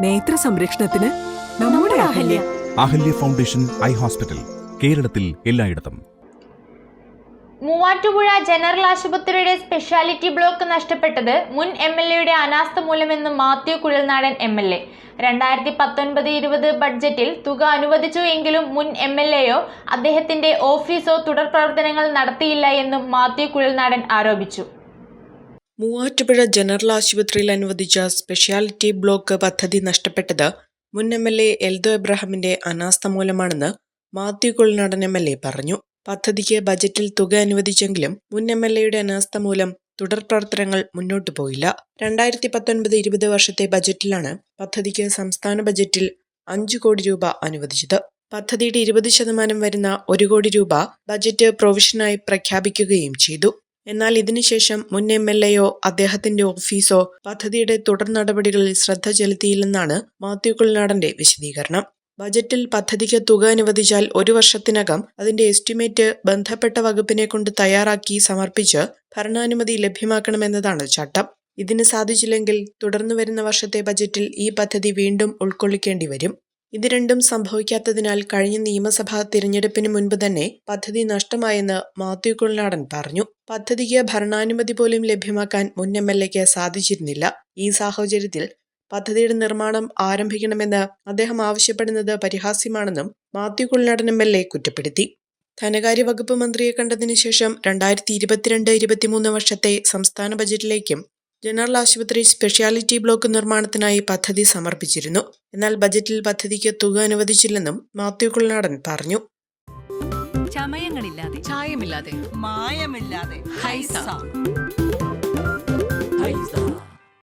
നേത്ര സംരക്ഷണത്തിന് നമ്മുടെ Ahalya. Ahalya. Foundation eye hospital കേരളത്തിൽ എല്ലായിടത്തും. മൂവാറ്റുപുഴ ജനറൽ ആശുപത്രിയുടെ സ്പെഷ്യാലിറ്റി ബ്ലോക്ക് നഷ്ടപ്പെട്ടത് മുൻ എം എൽ എയുടെ അനാസ്ഥ മൂലമെന്ന് Mathew Kuzhalnadan M L A. രണ്ടായിരത്തി പത്തൊൻപത് ഇരുപത് ബഡ്ജറ്റിൽ തുക അനുവദിച്ചു എങ്കിലും മുൻ എം എൽ എയോ അദ്ദേഹത്തിന്റെ ഓഫീസോ തുടർ പ്രവർത്തനങ്ങൾ നടത്തിയില്ല എന്നും മാത്യു കുഴൽനാടൻ ആരോപിച്ചു. മൂവാറ്റുപുഴ ജനറൽ ആശുപത്രിയിൽ അനുവദിച്ച സ്പെഷ്യാലിറ്റി ബ്ലോക്ക് പദ്ധതി നഷ്ടപ്പെട്ടത് മുൻ എം എൽ എ എൽദോ എബ്രഹാമിന്റെ അനാസ്ഥ മൂലമാണെന്ന് Mathew Kuzhalnadan M L A പറഞ്ഞു. പദ്ധതിക്ക് ബജറ്റിൽ തുക അനുവദിച്ചെങ്കിലും മുൻ എം എൽ എയുടെ അനാസ്ഥ മൂലം തുടർ പ്രവർത്തനങ്ങൾ മുന്നോട്ടു പോയില്ല. രണ്ടായിരത്തി പത്തൊൻപത് ഇരുപത് വർഷത്തെ ബജറ്റിലാണ് പദ്ധതിക്ക് സംസ്ഥാന ബജറ്റിൽ അഞ്ചു കോടി രൂപ അനുവദിച്ചത്. പദ്ധതിയുടെ ഇരുപത് ശതമാനം വരുന്ന ഒരു കോടി രൂപ ബജറ്റ് പ്രൊവിഷനായി പ്രഖ്യാപിക്കുകയും ചെയ്തു. എന്നാൽ ഇതിനുശേഷം മുൻ എം എൽ എയോ അദ്ദേഹത്തിന്റെ ഓഫീസോ പദ്ധതിയുടെ തുടർ നടപടികളിൽ ശ്രദ്ധ ചെലുത്തിയില്ലെന്നാണ് മാത്യു കുൾനാടന്റെ വിശദീകരണം. ബജറ്റിൽ പദ്ധതിക്ക് തുക അനുവദിച്ചാൽ ഒരു വർഷത്തിനകം അതിന്റെ എസ്റ്റിമേറ്റ് ബന്ധപ്പെട്ട വകുപ്പിനെ കൊണ്ട് തയ്യാറാക്കി സമർപ്പിച്ച് ഭരണാനുമതി ലഭ്യമാക്കണമെന്നതാണ് ചട്ടം. ഇതിന് സാധിച്ചില്ലെങ്കിൽ തുടർന്നു വരുന്ന വർഷത്തെ ബജറ്റിൽ ഈ പദ്ധതി വീണ്ടും ഉൾക്കൊള്ളിക്കേണ്ടി വരും. ഇത് രണ്ടും സംഭവിക്കാത്തതിനാൽ കഴിഞ്ഞ നിയമസഭാ തിരഞ്ഞെടുപ്പിന് മുൻപ് തന്നെ പദ്ധതി നഷ്ടമായെന്ന് മാത്യു കുൾനാടൻ പറഞ്ഞു. പദ്ധതിക്ക് ഭരണാനുമതി പോലും ലഭ്യമാക്കാൻ മുൻ എം എൽ എക്ക് സാധിച്ചിരുന്നില്ല. ഈ സാഹചര്യത്തിൽ പദ്ധതിയുടെ നിർമ്മാണം ആരംഭിക്കണമെന്ന് അദ്ദേഹം ആവശ്യപ്പെടുന്നത് പരിഹാസ്യമാണെന്നും Mathew Kuzhalnadan M L A കുറ്റപ്പെടുത്തി. ധനകാര്യ വകുപ്പ് മന്ത്രിയെ കണ്ടതിനു ശേഷം രണ്ടായിരത്തി ഇരുപത്തിരണ്ട് ഇരുപത്തിമൂന്ന് വർഷത്തെ സംസ്ഥാന ബജറ്റിലേക്കും ജനറൽ ആശുപത്രി സ്പെഷ്യാലിറ്റി ബ്ലോക്ക് നിർമ്മാണത്തിനായി പദ്ധതി സമർപ്പിച്ചിരുന്നു. എന്നാൽ ബജറ്റിൽ പദ്ധതിക്ക് തുക അനുവദിച്ചില്ലെന്നും മാത്യു കുളനാടൻ പറഞ്ഞു. ചമയങ്ങളില്ലാതെ. ചായമില്ലാതെ. മായമില്ലാതെ. ഹൈസ. ഹൈസ.